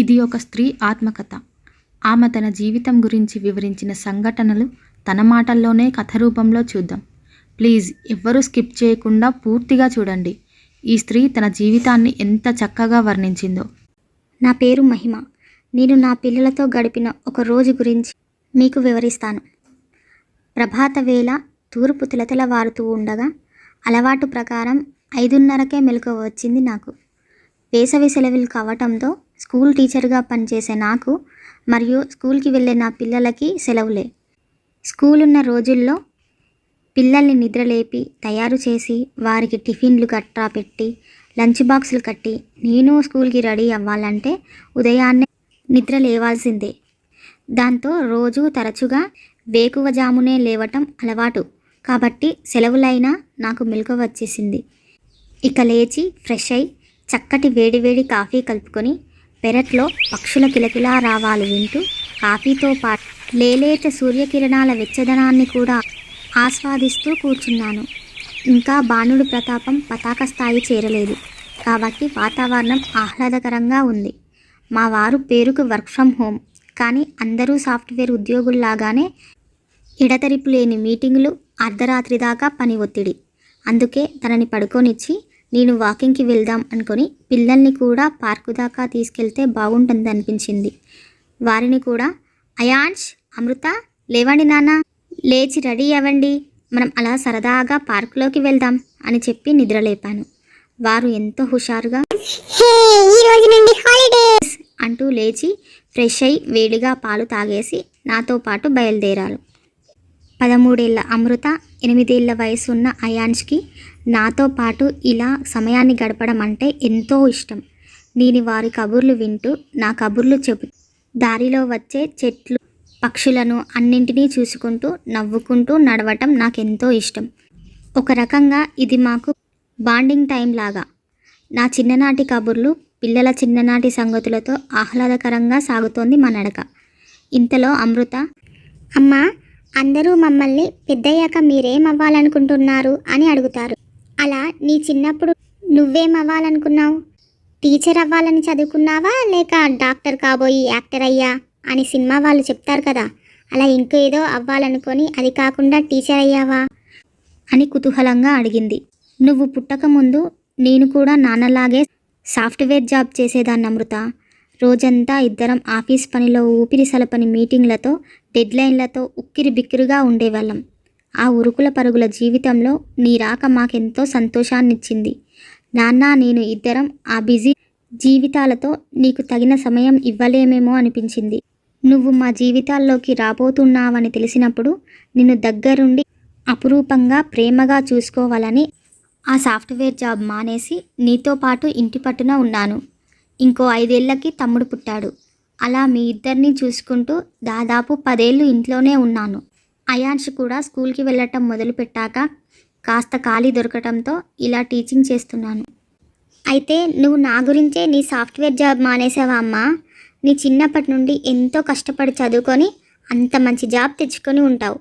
ఇది ఒక స్త్రీ ఆత్మకథ. ఆమె తన జీవితం గురించి వివరించిన సంఘటనలు తన మాటల్లోనే కథ రూపంలో చూద్దాం. ప్లీజ్ ఎవ్వరూ స్కిప్ చేయకుండా పూర్తిగా చూడండి. ఈ స్త్రీ తన జీవితాన్ని ఎంత చక్కగా వర్ణించిందో. నా పేరు మహిమ. నేను నా పిల్లలతో గడిపిన ఒక రోజు గురించి మీకు వివరిస్తాను. ప్రభాత వేళ తూర్పు తిలతెలవారుతూ ఉండగా అలవాటు ప్రకారం ఐదున్నరకే మెలకువ వచ్చింది నాకు. వేసవి సెలవులు కావటంతో స్కూల్ టీచర్గా పనిచేసే నాకు మరియు స్కూల్కి వెళ్ళే నా పిల్లలకి సెలవులే. స్కూల్ ఉన్న రోజుల్లో పిల్లల్ని నిద్రలేపి తయారు చేసి వారికి టిఫిన్లు గట్రా పెట్టి లంచ్ బాక్సులు కట్టి నేను స్కూల్కి రెడీ అవ్వాలంటే ఉదయాన్నే నిద్ర లేవాల్సిందే. దాంతో రోజు తరచుగా వేకువజామునే లేవటం అలవాటు. కాబట్టి సెలవులైనా నాకు మెలుక వచ్చేసింది. ఇక లేచి ఫ్రెష్ అయి చక్కటి వేడివేడి కాఫీ కలుపుకొని పెరట్లో పక్షుల కిలకిలా రావాలు వింటూ కాఫీతో పాటు లేలేత సూర్యకిరణాల వెచ్చదనాన్ని కూడా ఆస్వాదిస్తూ కూర్చున్నాను. ఇంకా బాణుడు ప్రతాపం పతాక స్థాయి చేరలేదు. కాబట్టి వాతావరణం ఆహ్లాదకరంగా ఉంది. మా వారు పేరుకు వర్క్ ఫ్రమ్ హోమ్. కానీ అందరూ సాఫ్ట్వేర్ ఉద్యోగుల్లాగానే ఎడతెరిపి లేని మీటింగులు అర్ధరాత్రి దాకా పని ఒత్తిడి. అందుకే తనని పడుకోనిచ్చి నేను వాకింగ్కి వెళ్దాం అనుకొని పిల్లల్ని కూడా పార్కు దాకా తీసుకెళ్తే బాగుంటుంది అనిపించింది వారిని కూడా అయాన్ష్ అమృత లేవండి నాన్న లేచి రెడీ అవ్వండి. మనం అలా సరదాగా పార్కులోకి వెళ్దాం అని చెప్పి నిద్రలేపాను. వారు ఎంతో హుషారుగా అంటూ లేచి ఫ్రెష్ అయి వేడిగా పాలు తాగేసి నాతో పాటు బయలుదేరారు. పదమూడేళ్ళ అమృత ఎనిమిదేళ్ళ వయసు ఉన్న అయాన్ష్కి నాతో పాటు ఇలా సమయాన్ని గడపడం అంటే ఎంతో ఇష్టం. నేను వారి కబుర్లు వింటూ నా కబుర్లు చెబు దారిలో వచ్చే చెట్లు పక్షులను అన్నింటినీ చూసుకుంటూ నవ్వుకుంటూ నడవటం నాకెంతో ఇష్టం. ఒక రకంగా ఇది మాకు బాండింగ్ టైం లాగా. నా చిన్ననాటి కబుర్లు పిల్లల చిన్ననాటి సంగతులతో ఆహ్లాదకరంగా సాగుతోంది మా నడక. ఇంతలో అమృత అమ్మా అందరూ మమ్మల్ని పెద్దయ్యాక మీరేం అవ్వాలనుకుంటున్నారు అని అడుగుతారు. అలా నీ చిన్నప్పుడు నువ్వేం అవ్వాలనుకున్నావు టీచర్ అవ్వాలని చదువుకున్నావా లేక డాక్టర్ కాబోయి యాక్టర్ అయ్యా అని సినిమా వాళ్ళు చెప్తారు కదా. అలా ఇంకేదో అవ్వాలనుకొని అది కాకుండా టీచర్ అయ్యావా? అని కుతూహలంగా అడిగింది. నువ్వు పుట్టకముందు నేను కూడా నాన్నలాగే సాఫ్ట్వేర్ జాబ్ చేసేదాన్ని అమృత. రోజంతా ఇద్దరం ఆఫీస్ పనిలో ఊపిరి సలపని మీటింగ్లతో డెడ్లైన్లతో ఉక్కిరి బిక్కిరిగా ఉండేవాళ్ళం. ఆ ఉరుకుల పరుగుల జీవితంలో నీ రాక మాకెంతో సంతోషాన్నిచ్చింది. నాన్న నేను ఇద్దరం ఆ బిజీ జీవితాలతో నీకు తగిన సమయం ఇవ్వలేమేమో అనిపించింది. నువ్వు మా జీవితాల్లోకి రాబోతున్నావని తెలిసినప్పుడు నిన్ను దగ్గరుండి అపురూపంగా ప్రేమగా చూసుకోవాలని ఆ సాఫ్ట్వేర్ జాబ్ మానేసి నీతో పాటు ఇంటి పట్టున ఉన్నాను. ఇంకో ఐదేళ్ళకి తమ్ముడు పుట్టాడు. అలా మీ ఇద్దరిని చూసుకుంటూ దాదాపు పదేళ్ళు ఇంట్లోనే ఉన్నాను. అయాన్ష్ కూడా స్కూల్కి వెళ్ళటం మొదలుపెట్టాక కాస్త ఖాళీ దొరకటంతో ఇలా టీచింగ్ చేస్తున్నాను. అయితే నువ్వు నా గురించే నీ సాఫ్ట్వేర్ జాబ్ మానేసావా అమ్మా? నీ చిన్నప్పటి నుండి ఎంతో కష్టపడి చదువుకొని అంత మంచి జాబ్ తెచ్చుకొని ఉంటావు.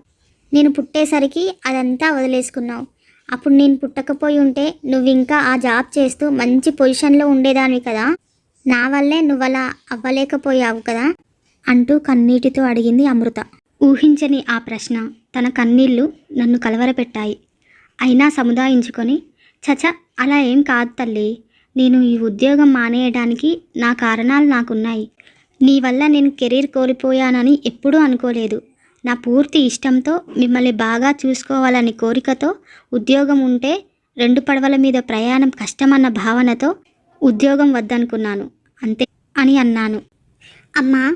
నేను పుట్టేసరికి అదంతా వదిలేసుకున్నావు. అప్పుడు నేను పుట్టకపోయి ఉంటే నువ్వు ఇంకా ఆ జాబ్ చేస్తూ మంచి పొజిషన్లో ఉండేదానివి కదా? నా వల్లే నువ్వలా అవ్వలేకపోయావు కదా? అంటూ కన్నీటితో అడిగింది అమృత. ఊహించని ఆ ప్రశ్న తన కన్నీళ్ళు నన్ను కలవరపెట్టాయి. అయినా సముదాయించుకొని చచ అలా ఏం కాదు తల్లి. నేను ఈ ఉద్యోగం మానేయడానికి నా కారణాలు నాకున్నాయి. నీ వల్ల నేను కెరీర్ కోల్పోయానని ఎప్పుడూ అనుకోలేదు. నా పూర్తి ఇష్టంతో మిమ్మల్ని బాగా చూసుకోవాలని కోరికతో ఉద్యోగం ఉంటే రెండు పడవల మీద ప్రయాణం కష్టమన్న భావనతో ఉద్యోగం వద్దనుకున్నాను. అంతే అని అన్నాను. అమ్మా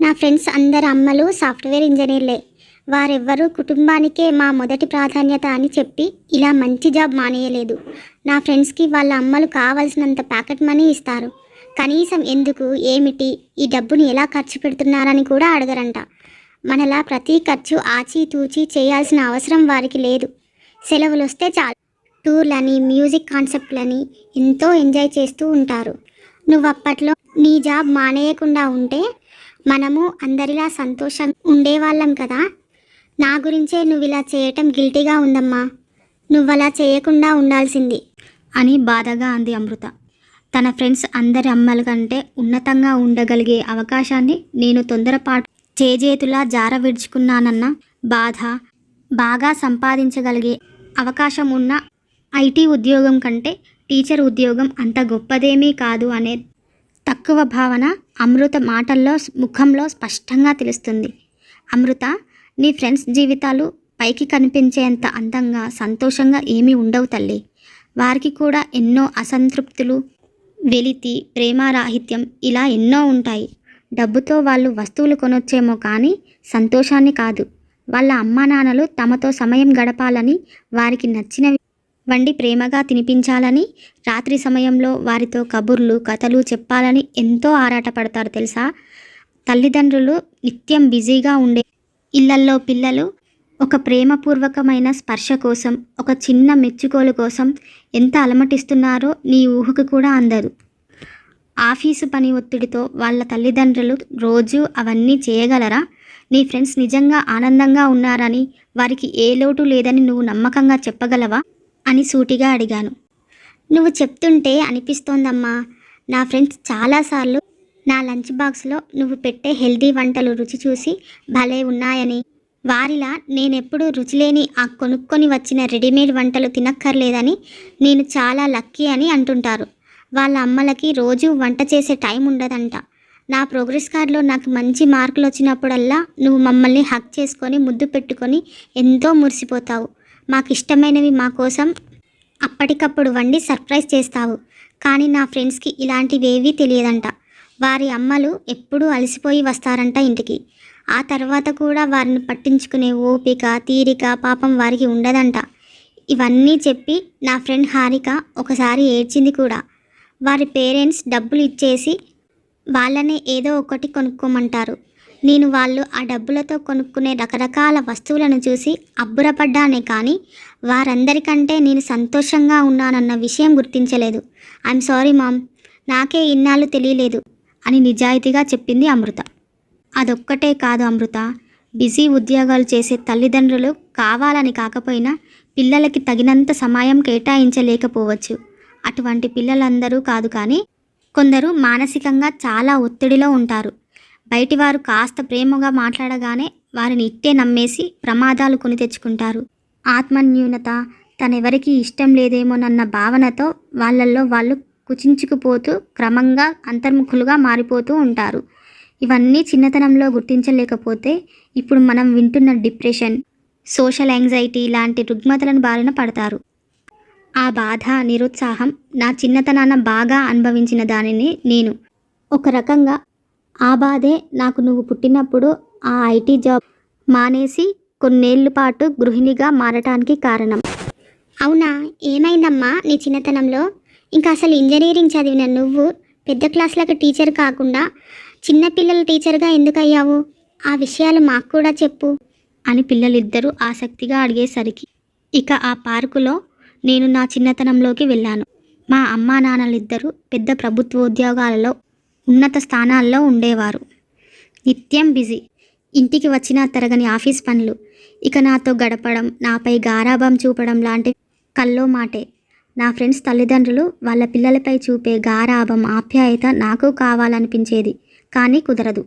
నా ఫ్రెండ్స్ అందరు అమ్మలు సాఫ్ట్వేర్ ఇంజనీర్లే. వారెవ్వరూ కుటుంబానికే మా మొదటి ప్రాధాన్యత అని చెప్పి ఇలా మంచి జాబ్ మానేయలేదు. నా ఫ్రెండ్స్కి వాళ్ళ అమ్మలు కావలసినంత ప్యాకెట్ మనీ ఇస్తారు. కనీసం ఎందుకు ఏమిటి ఈ డబ్బుని ఎలా ఖర్చు పెడుతున్నారని కూడా అడగరంట. మనలా ప్రతి ఖర్చు ఆచితూచి చేయాల్సిన అవసరం వారికి లేదు. సెలవులు వస్తే చాలు. టూర్లని మ్యూజిక్ కాన్సెప్ట్లని ఎంతో ఎంజాయ్ చేస్తూ ఉంటారు. నువ్వు అప్పట్లో నీ జాబ్ మానేయకుండా ఉంటే మనము అందరిలా సంతోషంగా ఉండేవాళ్ళం కదా. నా గురించే నువ్వు ఇలా చేయటం గిల్టీగా ఉందమ్మా. నువ్వు అలా చేయకుండా ఉండాల్సింది అని బాధగా అంది అమృత. తన ఫ్రెండ్స్ అందరి అమ్మల కంటే ఉన్నతంగా ఉండగలిగే అవకాశాన్ని నేను తొందరపాటు చేజేతులా జార విడుచుకున్నానన్న బాధ బాగా సంపాదించగలిగే అవకాశం ఉన్న ఐటీ ఉద్యోగం కంటే టీచర్ ఉద్యోగం అంత గొప్పదేమీ కాదు అనే తక్కువ భావన అమృత మాటల్లో ముఖంలో స్పష్టంగా తెలుస్తుంది. అమృత నీ ఫ్రెండ్స్ జీవితాలు పైకి కనిపించేంత అందంగా సంతోషంగా ఏమీ ఉండవు తల్లి. వారికి కూడా ఎన్నో అసంతృప్తులు వెలితి ప్రేమారాహిత్యం ఇలా ఎన్నో ఉంటాయి. డబ్బుతో వాళ్ళు వస్తువులు కొనొచ్చేమో కానీ సంతోషాన్ని కాదు. వాళ్ళ అమ్మా నాన్నలు తమతో సమయం గడపాలని వారికి నచ్చినవి వండి ప్రేమగా తినిపించాలని రాత్రి సమయంలో వారితో కబుర్లు కథలు చెప్పాలని ఎంతో ఆరాటపడతారు తెలుసా? తల్లిదండ్రులు నిత్యం బిజీగా ఉండే ఇళ్ళల్లో పిల్లలు ఒక ప్రేమపూర్వకమైన స్పర్శ కోసం ఒక చిన్న మెచ్చుకోలు కోసం ఎంత అలమటిస్తున్నారో నీ ఊహకు కూడా అందదు. ఆఫీసు పని ఒత్తిడితో వాళ్ళ తల్లిదండ్రులు రోజు అవన్నీ చేయగలరా? నీ ఫ్రెండ్స్ నిజంగా ఆనందంగా ఉన్నారని వారికి ఏ లోటు లేదని నువ్వు నమ్మకంగా చెప్పగలవా? అని సూటిగా అడిగాను. నువ్వు చెప్తుంటే అనిపిస్తోందమ్మా. నా ఫ్రెండ్స్ చాలాసార్లు నా లంచ్ బాక్స్లో నువ్వు పెట్టే హెల్దీ వంటలు రుచి చూసి భలే ఉన్నాయని. వారిలా నేనెప్పుడు రుచిలేని ఆ కొనుక్కొని వచ్చిన రెడీమేడ్ వంటలు తినక్కర్లేదని నేను చాలా లక్కీ అని అంటుంటారు. వాళ్ళ అమ్మలకి రోజు వంట చేసే టైం ఉండదంట. నా ప్రోగ్రెస్ కార్డులో నాకు మంచి మార్కులు వచ్చినప్పుడల్లా నువ్వు మమ్మల్ని హక్ చేసుకొని ముద్దు పెట్టుకొని ఎంతో మురిసిపోతావు. మాకు ఇష్టమైనవి మా కోసం అప్పటికప్పుడు వండి సర్ప్రైజ్ చేస్తావు. కానీ నా ఫ్రెండ్స్కి ఇలాంటివేవీ తెలియదంట. వారి అమ్మలు ఎప్పుడూ అలసిపోయి వస్తారంట ఇంటికి. ఆ తర్వాత కూడా వారిని పట్టించుకునే ఓపిక తీరిక పాపం వారికి ఉండదంట. ఇవన్నీ చెప్పి నా ఫ్రెండ్ హారిక ఒకసారి ఏడ్చింది కూడా. వారి పేరెంట్స్ డబ్బులు ఇచ్చేసి వాళ్ళనే ఏదో ఒకటి కొనుక్కోమంటారు. నేను వాళ్ళు ఆ డబ్బులతో కొనుక్కునే రకరకాల వస్తువులను చూసి అబ్బురపడ్డానే కానీ వారందరికంటే నేను సంతోషంగా ఉన్నానన్న విషయం గుర్తించలేదు. ఐఎమ్ సారీ మామ్ నాకే ఇన్నాళ్ళు తెలియలేదు అని నిజాయితీగా చెప్పింది అమృత. అదొక్కటే కాదు అమృత. బిజీ ఉద్యోగాలు చేసే తల్లిదండ్రులు కావాలని కాకపోయినా పిల్లలకి తగినంత సమయం కేటాయించలేకపోవచ్చు. అటువంటి పిల్లలందరూ కాదు కానీ కొందరు మానసికంగా చాలా ఒత్తిడిలో ఉంటారు. బయటివారు కాస్త ప్రేమగా మాట్లాడగానే వారిని ఇట్టే నమ్మేసి ప్రమాదాలు కొని తెచ్చుకుంటారు. ఆత్మన్యూనత తనెవరికి ఇష్టం లేదేమోనన్న భావనతో వాళ్ళల్లో వాళ్ళు కుచించుకుపోతూ క్రమంగా అంతర్ముఖులుగా మారిపోతూ ఉంటారు. ఇవన్నీ చిన్నతనంలో గుర్తించలేకపోతే ఇప్పుడు మనం వింటున్న డిప్రెషన్ సోషల్ యాంగ్జైటీ లాంటి రుగ్మతలను బారిన పడతారు. ఆ బాధ నిరుత్సాహం నా చిన్నతనాన బాగా అనుభవించిన దానిని నేను ఒక రకంగా ఆ బాధే నాకు నువ్వు పుట్టినప్పుడు ఆ ఐటీ జాబ్ మానేసి కొన్నేళ్ళ పాటు గృహిణిగా మారటానికి కారణం. అవునా? ఏమైందమ్మా నీ చిన్నతనంలో? ఇంకా అసలు ఇంజనీరింగ్ చదివిన నువ్వు పెద్ద క్లాసులకు టీచర్ కాకుండా చిన్నపిల్లల టీచర్గా ఎందుకు అయ్యావు ఆ విషయాలు మాకు కూడా చెప్పు అని పిల్లలిద్దరూ ఆసక్తిగా అడిగేసరికి ఇక ఆ పార్కులో నేను నా చిన్నతనంలోకి వెళ్ళాను. మా అమ్మా నాన్నలిద్దరూ పెద్ద ప్రభుత్వ ఉద్యోగాలలో ఉన్నత స్థానాల్లో ఉండేవారు. నిత్యం బిజీ. ఇంటికి వచ్చినా తరగని ఆఫీస్ పనులు. ఇక నాతో గడపడం నాపై గారాభం చూపడం లాంటి కల్లో మాటే. నా ఫ్రెండ్స్ తల్లిదండ్రులు వాళ్ళ పిల్లలపై చూపే గారాభం ఆప్యాయత నాకు కావాలనిపించేది కానీ కుదరదు.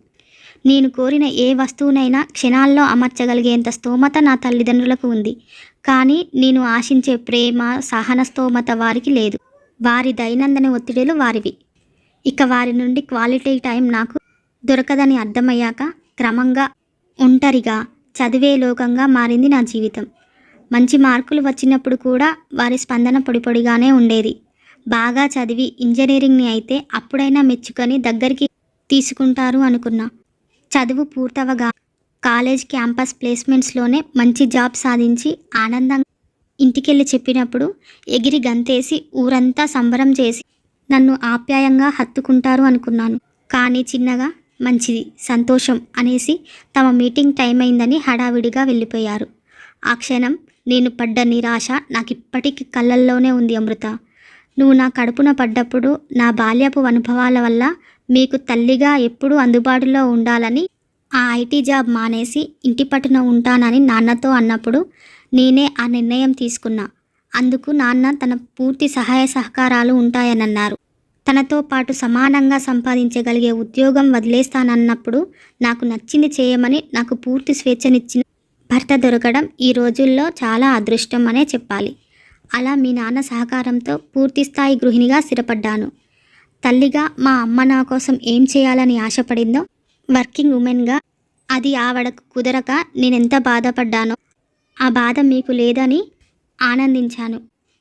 నేను కోరిన ఏ వస్తువునైనా క్షణాల్లో అమర్చగలిగేంత స్తోమత నా తల్లిదండ్రులకు ఉంది. కానీ నేను ఆశించే ప్రేమ సహన స్తోమత వారికి లేదు. వారి దైనందిన ఒత్తిడిలు వారివి. ఇక వారి నుండి క్వాలిటీ టైం నాకు దొరకదని అర్థమయ్యాక క్రమంగా ఒంటరిగా చదివే లోకంగా మారింది నా జీవితం. మంచి మార్కులు వచ్చినప్పుడు కూడా వారి స్పందన పొడిపొడిగానే ఉండేది. బాగా చదివి ఇంజనీరింగ్ని అయితే అప్పుడైనా మెచ్చుకొని దగ్గరికి తీసుకుంటారు అనుకున్నా. చదువు పూర్తవగా కాలేజ్ క్యాంపస్ ప్లేస్మెంట్స్లోనే మంచి జాబ్ సాధించి ఆనందంగా ఇంటికెళ్ళి చెప్పినప్పుడు ఎగిరి గంతేసి ఊరంతా సంబరం చేసి నన్ను ఆప్యాయంగా హత్తుకుంటారు అనుకున్నాను. కానీ చిన్నగా మంచిది సంతోషం అనేసి తమ మీటింగ్ టైం అయిందని హడావిడిగా వెళ్ళిపోయారు. ఆ క్షణం నేను పడ్డ నిరాశ నాకు ఇప్పటికీ కళ్ళల్లోనే ఉంది అమృత. నువ్వు నా కడుపున పడ్డప్పుడు నా బాల్యపు అనుభవాల వల్ల మీకు తల్లిగా ఎప్పుడూ అందుబాటులో ఉండాలని ఆ ఐటీ జాబ్ మానేసి ఇంటి పట్టున ఉంటానని నాన్నతో అన్నప్పుడు నేనే ఆ నిర్ణయం తీసుకున్నా. అందుకు నాన్న తన పూర్తి సహాయ సహకారాలు ఉంటాయనన్నారు. తనతో పాటు సమానంగా సంపాదించగలిగే ఉద్యోగం వదిలేస్తానన్నప్పుడు నాకు నచ్చింది చేయమని నాకు పూర్తి స్వేచ్ఛనిచ్చిన భర్త దొరకడం ఈ రోజుల్లో చాలా అదృష్టం అనే చెప్పాలి. అలా మీ నాన్న సహకారంతో పూర్తి స్థాయి గృహిణిగా స్థిరపడ్డాను. తల్లిగా మా అమ్మ నా కోసం ఏం చేయాలని ఆశపడిందో వర్కింగ్ ఉమెన్గా అది ఆవిడకు కుదరక నేనెంత బాధపడ్డానో ఆ బాధ మీకు లేదని ఆనందించాను.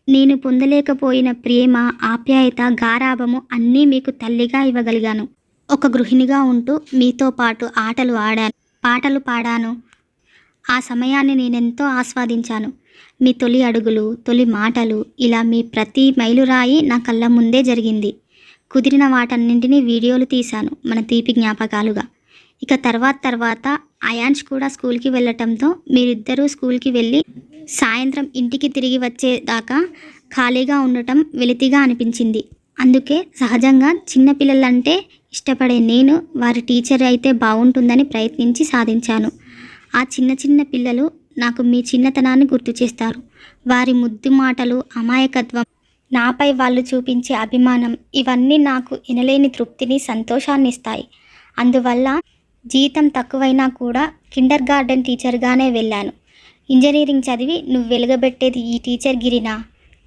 నేను పొందలేకపోయిన ప్రేమ ఆప్యాయత గారాభము అన్నీ మీకు తల్లిగా ఇవ్వగలిగాను. ఒక గృహిణిగా ఉంటూ మీతో పాటు ఆటలు ఆడాను పాటలు పాడాను. ఆ సమయాన్ని నేనెంతో ఆస్వాదించాను. మీ తొలి అడుగులు తొలి మాటలు ఇలా మీ ప్రతి మైలురాయి నా కళ్ళ ముందే జరిగింది. కుదిరిన వాటన్నింటినీ వీడియోలు తీశాను మన తీపి జ్ఞాపకాలుగా. ఇక తర్వాత తర్వాత అయాన్ష్ కూడా స్కూల్కి వెళ్ళటంతో మీరిద్దరూ స్కూల్కి వెళ్ళి సాయంత్రం ఇంటికి తిరిగి వచ్చేదాకా ఖాళీగా ఉండటం వెలితిగా అనిపించింది. అందుకే సహజంగా చిన్నపిల్లలంటే ఇష్టపడే నేను వారి టీచర్ అయితే బాగుంటుందని ప్రయత్నించి సాధించాను. ఆ చిన్న చిన్న పిల్లలు నాకు మీ చిన్నతనాన్ని గుర్తు చేస్తారు. వారి ముద్దు మాటలు అమాయకత్వం నాపై వాళ్ళు చూపించే అభిమానం ఇవన్నీ నాకు ఎనలేని తృప్తిని సంతోషాన్ని ఇస్తాయి. అందువల్ల జీతం తక్కువైనా కూడా కిండర్ గార్డెన్ టీచర్గానే వెళ్ళాను. ఇంజనీరింగ్ చదివి నువ్వు వెలుగబెట్టేది ఈ టీచర్ గిరినా?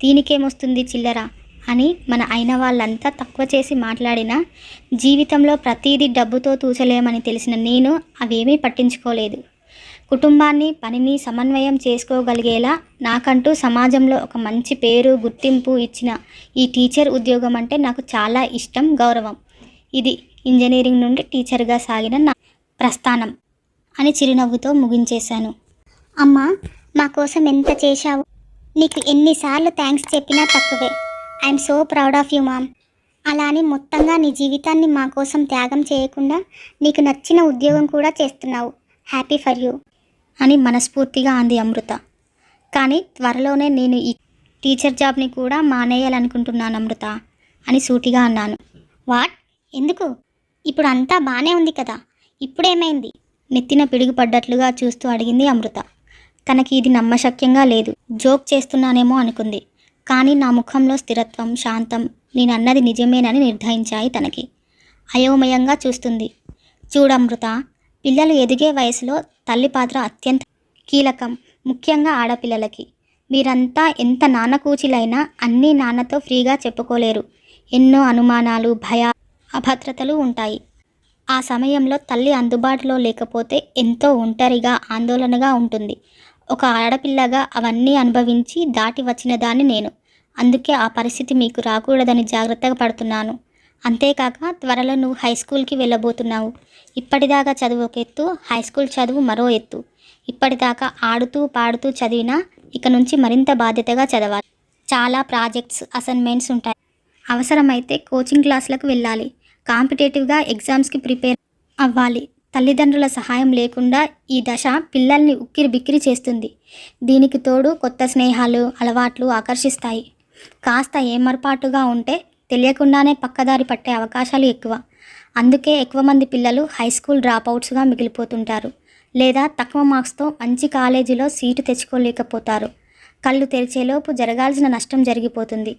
దీనికేమొస్తుంది చిల్లరా? అని మన అయిన వాళ్ళంతా తక్కువ చేసి మాట్లాడినా జీవితంలో ప్రతిదీ డబ్బుతో తూచలేమని తెలిసిన నేను అవేమీ పట్టించుకోలేదు. కుటుంబాన్ని పనిని సమన్వయం చేసుకోగలిగేలా నాకంటూ సమాజంలో ఒక మంచి పేరు గుర్తింపు ఇచ్చిన ఈ టీచర్ ఉద్యోగం అంటే నాకు చాలా ఇష్టం గౌరవం. ఇది ఇంజనీరింగ్ నుండి టీచర్గా సాగిన నా ప్రస్థానం అని చిరునవ్వుతో ముగించేశాను. అమ్మా మా కోసం ఎంత చేశావు? నీకు ఎన్నిసార్లు థ్యాంక్స్ చెప్పినా తక్కువే. I'm so proud of you mom. అలా అని మొత్తంగా నీ జీవితాన్ని మా కోసం త్యాగం చేయకుండా నీకు నచ్చిన ఉద్యోగం కూడా చేస్తున్నావు. Happy for you. అని మనస్ఫూర్తిగా అంది అమృత. కానీ త్వరలోనే నేను ఈ టీచర్ జాబ్ని కూడా మానేయాలనుకుంటున్నాను అమృత అని సూటిగా అన్నాను. వాట్? ఎందుకు? ఇప్పుడు అంతా బాగానే ఉంది కదా. ఇప్పుడేమైంది? నెత్తిన పిడుగుపడ్డట్లుగా చూస్తూ అడిగింది అమృత. తనకి ఇది నమ్మశక్యంగా లేదు. జోక్ చేస్తున్నానేమో అనుకుంది. కానీ నా ముఖంలో స్థిరత్వం శాంతం నేను అన్నది నిజమేనని నిర్ధారించాయి తనకి. అయోమయంగా చూస్తుంది. చూడమృత పిల్లలు ఎదిగే వయసులో తల్లి పాత్ర అత్యంత కీలకం ముఖ్యంగా ఆడపిల్లలకి. మీరంతా ఎంత నాన్నకూచిలైనా అన్నీ నాన్నతో ఫ్రీగా చెప్పుకోలేరు. ఎన్నో అనుమానాలు భయ అభద్రతలు ఉంటాయి. ఆ సమయంలో తల్లి అందుబాటులో లేకపోతే ఎంతో ఒంటరిగా ఆందోళనగా ఉంటుంది. ఒక ఆడపిల్లగా అవన్నీ అనుభవించి దాటి వచ్చిన దాన్ని నేను. అందుకే ఆ పరిస్థితి మీకు రాకూడదని జాగ్రత్తగా పడుతున్నాను. అంతేకాక త్వరలో నువ్వు హై స్కూల్కి వెళ్ళబోతున్నావు. ఇప్పటిదాకా చదువు ఒక ఎత్తు హై స్కూల్ చదువు మరో ఎత్తు. ఇప్పటిదాకా ఆడుతూ పాడుతూ చదివినా ఇక నుంచి మరింత బాధ్యతగా చదవాలి. చాలా ప్రాజెక్ట్స్ అసైన్మెంట్స్ ఉంటాయి. అవసరమైతే కోచింగ్ క్లాసులకు వెళ్ళాలి. కాంపిటేటివ్గా ఎగ్జామ్స్కి ప్రిపేర్ అవ్వాలి. తల్లిదండ్రుల సహాయం లేకుండా ఈ దశ పిల్లల్ని ఉక్కిరి బిక్కిరి చేస్తుంది. దీనికి తోడు కొత్త స్నేహాలు అలవాట్లు ఆకర్షిస్తాయి. కాస్త ఏమర్పాటుగా ఉంటే తెలియకుండానే పక్కదారి పట్టే అవకాశాలు ఎక్కువ. అందుకే ఎక్కువ మంది పిల్లలు హై స్కూల్ డ్రాప్అవుట్స్గా మిగిలిపోతుంటారు. లేదా తక్కువ మార్క్స్తో మంచి కాలేజీలో సీటు తెచ్చుకోలేకపోతారు. కళ్ళు తెరిచేలోపు జరగాల్సిన నష్టం జరిగిపోతుంది.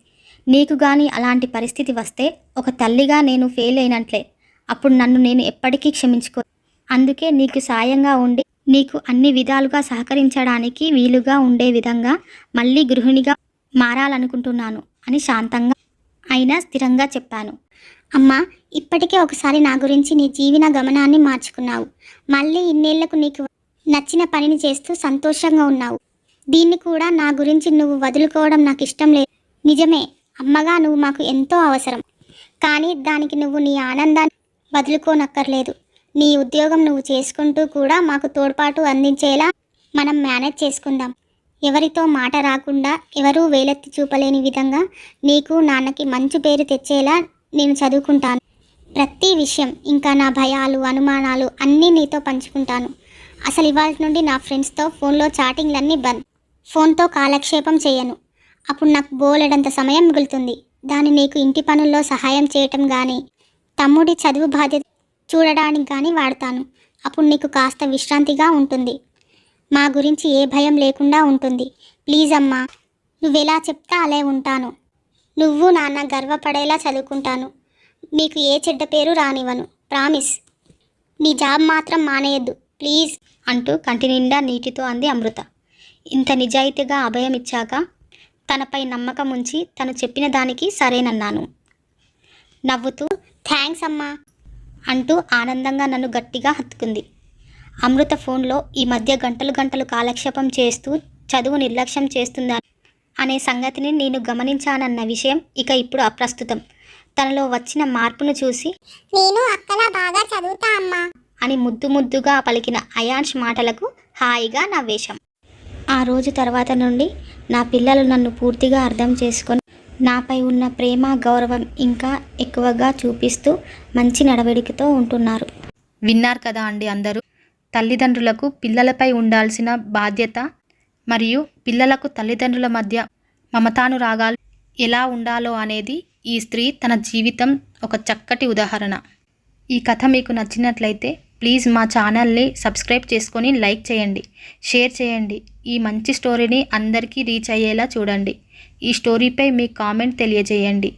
నీకు కానీ అలాంటి పరిస్థితి వస్తే ఒక తల్లిగా నేను ఫెయిల్ అయినట్లే. అప్పుడు నన్ను నేను ఎప్పటికీ క్షమించుకో. అందుకే నీకు సాయంగా ఉండి నీకు అన్ని విధాలుగా సహకరించడానికి వీలుగా ఉండే విధంగా మళ్ళీ గృహిణిగా మారాలనుకుంటున్నాను అని శాంతంగా అయినా స్థిరంగా చెప్పాను. అమ్మా ఇప్పటికే ఒకసారి నా గురించి నీ జీవన గమనాన్ని మార్చుకున్నావు. మళ్ళీ ఇన్నేళ్ళకు నీకు నచ్చిన పనిని చేస్తూ సంతోషంగా ఉన్నావు. దీన్ని కూడా నా గురించి నువ్వు వదులుకోవడం నాకు ఇష్టం లేదు. నిజమే అమ్మగా నువ్వు మాకు ఎంతో అవసరం. కానీ దానికి నువ్వు నీ ఆనందాన్ని వదులుకోనక్కర్లేదు. నీ ఉద్యోగం నువ్వు చేసుకుంటూ కూడా మాకు తోడ్పాటు అందించేలా మనం మేనేజ్ చేసుకుందాం. ఎవరితో మాట రాకుండా ఎవరూ వేలెత్తి చూపలేని విధంగా నీకు నాన్నకి మంచి పేరు తెచ్చేలా నేను చదువుకుంటాను. ప్రతి విషయం ఇంకా నా భయాలు అనుమానాలు అన్నీ నీతో పంచుకుంటాను. అసలు ఇవాళ నుండి నా ఫ్రెండ్స్తో ఫోన్లో చాటింగ్లన్నీ బంద్. ఫోన్తో కాలక్షేపం చేయను. అప్పుడు నాకు బోలెడంత సమయం మిగులుతుంది. దాన్ని నీకు ఇంటి పనుల్లో సహాయం చేయటం కానీ తమ్ముడి చదువు బాధ్యత చూడడానికి కానీ వాడతాను. అప్పుడు నీకు కాస్త విశ్రాంతిగా ఉంటుంది. మా గురించి ఏ భయం లేకుండా ఉంటుంది. ప్లీజ్ అమ్మా నువ్వెలా చెప్తా అలే ఉంటాను. నువ్వు నాన్న గర్వపడేలా చదువుకుంటాను. మీకు ఏ చెడ్డ పేరు రానివ్వను. ప్రామిస్. నీ జాబ్ మాత్రం మానేయద్దు. ప్లీజ్ అంటూ కంటి నిండా నీటితో అంది అమృత. ఇంత నిజాయితీగా అభయం ఇచ్చాక తనపై నమ్మకం ఉంచి తను చెప్పిన దానికి సరేనన్నాను. నవ్వుతూ థ్యాంక్స్ అమ్మా అంటూ ఆనందంగా నన్ను గట్టిగా హత్తుకుంది. అమృత ఫోన్లో ఈ మధ్య గంటలు గంటలు కాలక్షేపం చేస్తూ చదువు నిర్లక్ష్యం చేస్తుందా అనే సంగతిని నేను గమనించానన్న విషయం ఇక ఇప్పుడు అప్రస్తుతం. తనలో వచ్చిన మార్పును చూసి నేను అక్కలా బాగా చదువుతా అమ్మా అని ముద్దు ముద్దుగా పలికిన అయాన్ష్ మాటలకు హాయిగా నవ్వేశాం ఆ రోజు తర్వాత నుండి నా పిల్లలు నన్ను పూర్తిగా అర్థం చేసుకొని నాపై ఉన్న ప్రేమ గౌరవం ఇంకా ఎక్కువగా చూపిస్తూ మంచి నడవడికతో ఉంటున్నారు. విన్నారు కదా అండి అందరూ. తల్లిదండ్రులకు పిల్లలపై ఉండాల్సిన బాధ్యత మరియు పిల్లలకు తల్లిదండ్రుల మధ్య మమతానురాగాలు ఎలా ఉండాలో అనేది ఈ స్త్రీ తన జీవితం ఒక చక్కటి ఉదాహరణ. ఈ కథ మీకు నచ్చినట్లయితే ప్లీజ్ మా ఛానల్ని సబ్స్క్రైబ్ చేసుకొని లైక్ చేయండి షేర్ చేయండి. ఈ మంచి స్టోరీని అందరికీ రీచ్ అయ్యేలా చూడండి. ఈ స్టోరీపై మీ కామెంట్ తెలియజేయండి.